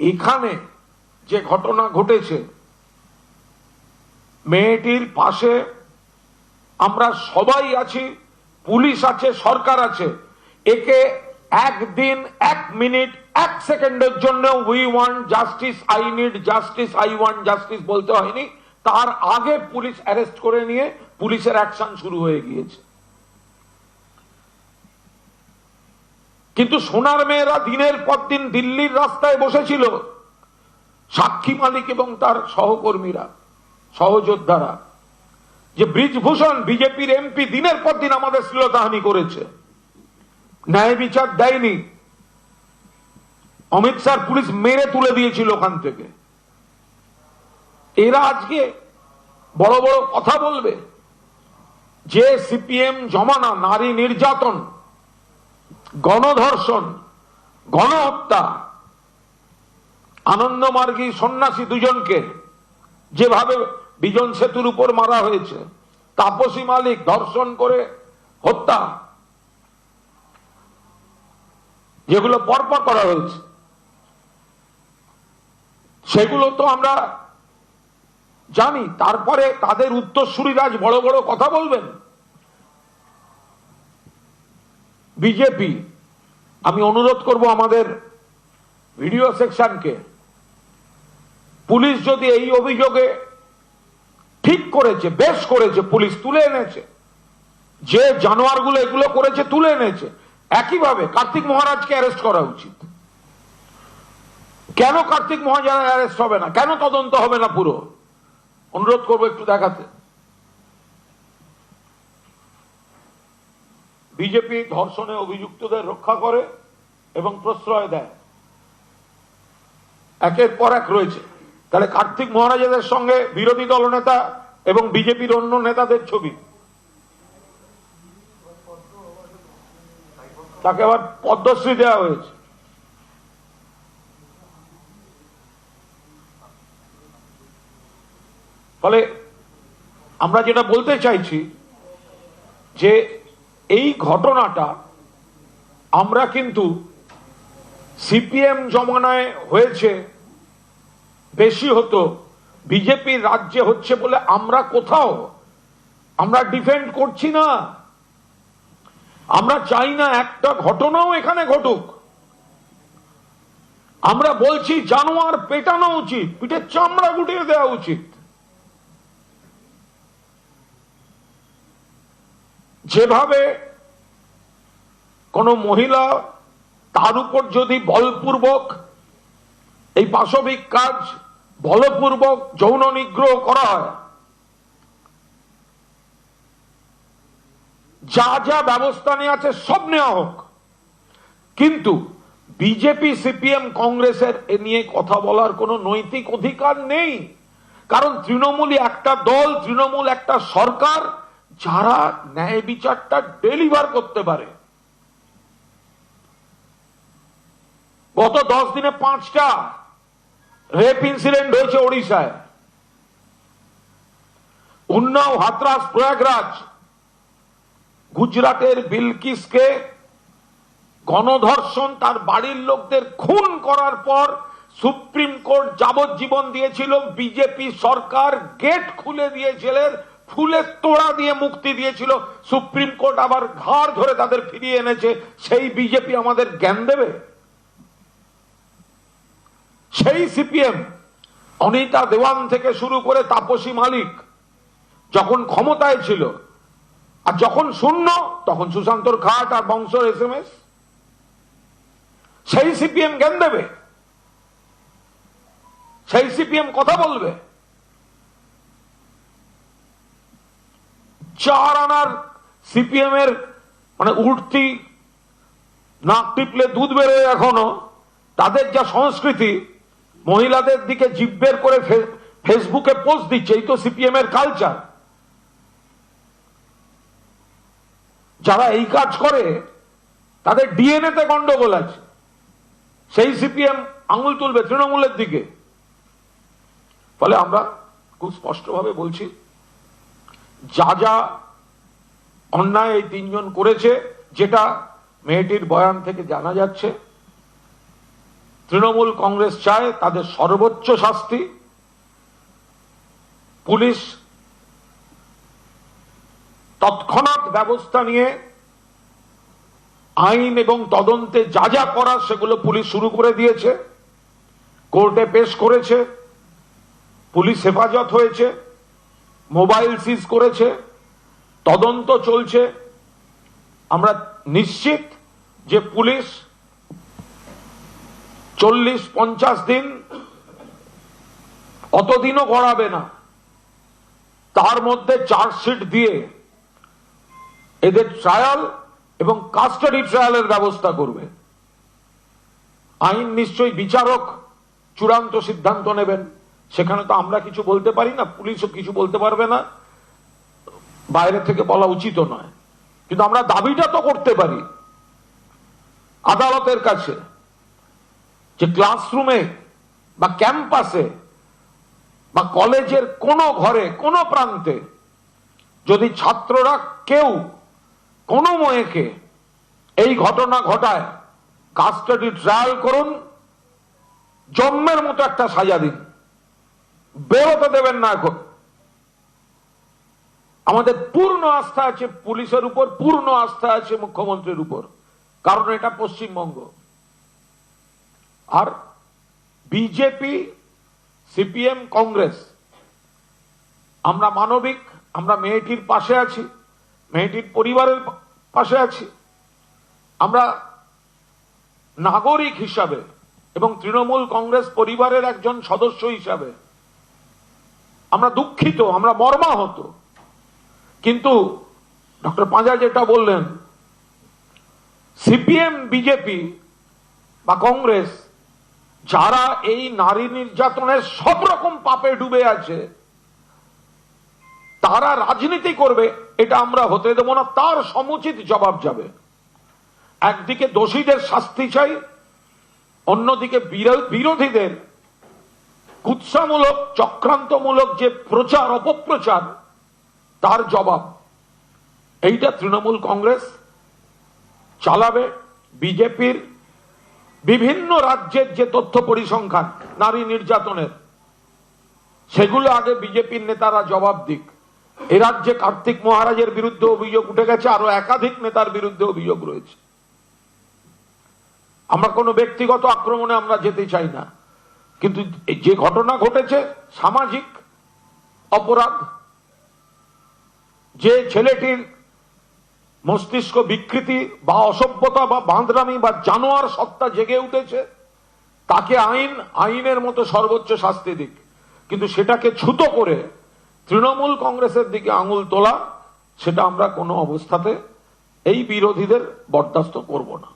এখানে যে ঘটনা ঘটেছে, মেয়েটির পাশে আমরা সবাই আছি, পুলিশ আছে, সরকার আছে। একে একদিন, এক মিনিট, এক সেকেন্ডের জন্য we want justice I need justice I want justice বলতে হয়নি। তার আগে পুলিশ অ্যারেস্ট করে নিয়ে পুলিশের অ্যাকশন শুরু হয়ে গিয়েছে। কিন্তু সোনার মেয়েরা দিনের পর দিন দিল্লির রাস্তায় বসেছিল। সাক্ষী মালিক এবং তার সহকর্মীরা, সহযোদ্ধারা। যে ব্রিজভূষণ বিজেপির এমপি দিনের পর দিন আমাদের শ্লীলতাহানি করেছে। ন্যায় বিচার দেয়নি। অমিত শাহ পুলিশ মেরে তুলে দিয়েছিল ওখান থেকে। এরা আজকে বড় বড় কথা বলবে। যে সিপিএম জমানা, নারী নির্যাতন গণধর্ষণ, গণহত্যা, আনন্দমার্গী সন্ন্যাসী দুজনকে যেভাবে বিজন সেতুর উপর মারা হয়েছে, তাপসী মালিক ধর্ষণ করে হত্যা, যেগুলো পরপর করা হয়েছে। সেগুলো তো আমরা জানি, তারপরে তাদের উত্তরসূরিরা আজ বড় বড় কথা বলবেন। বিজেপি আমি অনুরোধ করব আমাদের ভিডিও সেকশনকে। পুলিশ যদি এই অভিযোগে ঠিক করেছে, বেশ করেছে, পুলিশ তুলে এনেছে, যে জানোয়ারগুলো এগুলো করেছে তুলে এনেছে, একইভাবে কার্তিক মহারাজকে অ্যারেস্ট করা উচিত। কেন কার্তিক মহারাজ অ্যারেস্ট হবে না? কেন তদন্ত হবে না পুরো? অনুরোধ করব একটু দেখাতে। বিজেপি ধর্ষণে অভিযুক্তদের রক্ষা করে এবং প্রশ্রয় দেয়। একের পর এক রয়েছে। তাহলে কার্তিক মহারাজাদের সঙ্গে বিরোধী দলনেতা এবং বিজেপির অন্য নেতাদের ছবি। তাকে আবার পদ্মশ্রী দেওয়া হয়েছে। ফলে আমরা যেটা বলতে চাইছি যে এই ঘটনাটা আমরা কিন্তু সিপিএম জমানায় হয়েছে, বেশি হতো বিজেপির রাজ্যে হচ্ছে বলে আমরা কোথাও আমরা ডিফেন্ড করছি না। আমরা চাই না একটা ঘটনাও এখানে ঘটুক। আমরা বলছি জানোয়ার পেটানো উচিত পিঠের চামড়া গুটিয়ে দেওয়া উচিত। যেভাবে কোন মহিলা তার উপর যদি বলপূর্বক এই পাশবিক কাজ বলপূর্বক যৌন নিগ্রহ করা হয়, যা যা ব্যবস্থা নিয়ে আছে সব নেওয়া হোক। কিন্তু বিজেপি, সিপিএম, কংগ্রেসের এ নিয়ে কথা বলার কোনো নৈতিক অধিকার নেই। কারণ তৃণমূলই একটা দল, তৃণমূল একটা সরকার যারা ন্যায় বিচারটা ডেলিভার করতে পারে। গত দশ দিনে পাঁচটা রেপ ইনসিডেন্ট হয়েছে ওড়িশায়। উন্নাও, হাতরাস, প্রয়াগরাজ, গুজরাটের বিলকিসকে গণধর্ষণ তার বাড়ির লোকদের খুন করার পর সুপ্রিম কোর্ট যাবজ্জীবন দিয়েছিল, বিজেপি সরকার গেট খুলে দিয়েছিলেন ফুলের তোড়া দিয়ে মুক্তি দিয়েছিল। সুপ্রিম কোর্ট আবার ঘাড় ধরে তাদের ফিরিয়ে এনেছে। সেই বিজেপি আমাদের জ্ঞান দেবে? সেই সিপিএম অনিতা দেওয়ান থেকে শুরু করে তাপসী মালিক যখন ক্ষমতায় ছিল আর যখন শূন্য, তখন সুশান্তর খাট আর বংশর এস এম এস। সেই সিপিএম জ্ঞান দেবে? সেই সিপিএম কথা বলবে? চার আনার সিপিএম এর মানে উঠতি, নাক টিপলে দুধ বেরোয় এখনও, তাদের যা সংস্কৃতি, মহিলাদের দিকে জিব্বের করে ফেসবুকে পোস্ট দিচ্ছে, এই তো সিপিএম এর কালচার যারা এই কাজ করে, তাদের ডিএনএ তে গন্ডগোল আছে। সেই সিপিএম আঙুল তুলবে তৃণমূলের দিকে। ফলে আমরা খুব স্পষ্টভাবে বলছি যা যা অন্যায় এই তিনজন করেছে, যেটা মেয়েটির বয়ান থেকে জানা যাচ্ছে, তৃণমূল কংগ্রেস চায় তাদের সর্বোচ্চ শাস্তি, পুলিশ তৎক্ষণাৎ ব্যবস্থা নিয়ে আইন এবং তদন্তে যা যা করার সেগুলো পুলিশ শুরু করে দিয়েছে, কোর্টে পেশ করেছে, পুলিশ হেফাজত হয়েছে। মোবাইল সিজ করেছে, তদন্ত চলছে। আমরা নিশ্চিত যে পুলিশ চল্লিশ পঞ্চাশ দিন অতদিনও গড়াবে না। তার মধ্যে চার্জশিট দিয়ে এদের ট্রায়াল এবং কাস্টাডি ট্রায়ালের ব্যবস্থা করবে। আইন নিশ্চয়ই বিচারক চূড়ান্ত সিদ্ধান্ত নেবেন। সেখানে তো আমরা কিছু বলতে পারি না, পুলিশও কিছু বলতে পারবে না। বাইরে থেকে বলা উচিত নয়। কিন্তু আমরা দাবিটা তো করতে পারি আদালতের কাছে যে ক্লাসরুমে বা ক্যাম্পাসে বা কলেজের কোনো ঘরে, কোনো প্রান্তে যদি ছাত্ররা কেউ, কোনো ময়েকে এই ঘটনা ঘটায়, কাস্টাডি ট্রায়াল করুন, জন্মের মতো একটা সাজা দিন। বেরোতে দেবেন না এখন। আমাদের পূর্ণ আস্থা আছে পুলিশের উপর, পূর্ণ আস্থা আছে মুখ্যমন্ত্রীর উপর। কারণ এটা পশ্চিমবঙ্গ। আর বিজেপি, সিপিএম, কংগ্রেস, আমরা মানবিক, আমরা মেয়েটির পাশে আছি, মেয়েটির পরিবারের পাশে আছি। আমরা নাগরিক হিসাবে এবং তৃণমূল কংগ্রেস পরিবারের একজন সদস্য হিসাবে আমরা দুঃখিত, আমরা মর্মাহত। কিন্তু ডক্টর পাঁজা যেটা বললেন, সিপিএম, বিজেপি বা কংগ্রেস, যারা এই নারী নির্যাতনের সব রকম পাপে ডুবে আছে, তারা রাজনীতি করবে, এটা আমরা হতে দেব না, তার সমুচিত জবাব যাবে। একদিকে দোষীদের শাস্তি চাই, অন্যদিকে বিরো- বিরোধীদের কুৎসামূলক, চক্রান্তমূলক যে প্রচার, অপপ্রচার, তার জবাব এইটা তৃণমূল কংগ্রেস চালাবে বিজেপির বিভিন্ন রাজ্যের যে তথ্য পরিসংখ্যান, নারী নির্যাতনের, সেগুলো আগে বিজেপির নেতারা জবাব দিক। এ রাজ্যে কার্তিক মহারাজের বিরুদ্ধে অভিযোগ উঠে গেছে, আরও একাধিক নেতার বিরুদ্ধে অভিযোগ রয়েছে। আমরা কোনো ব্যক্তিগত আক্রমণে আমরা যেতে চাই না। কিন্তু যে ঘটনা ঘটেছে, সামাজিক অপরাধ, যে ছেলেটির মস্তিষ্ক বিকৃতি বা অসভ্যতা বা বাঁধরামি বা জানোয়ার সত্তা জেগে উঠেছে, তাকে আইন, আইনের মতো সর্বোচ্চ শাস্তি দিক। কিন্তু সেটাকে ছুতো করে তৃণমূল কংগ্রেসের দিকে আঙুল তোলা, সেটা আমরা কোনো অবস্থাতে এই বিরোধীদের বরদাস্ত করব না।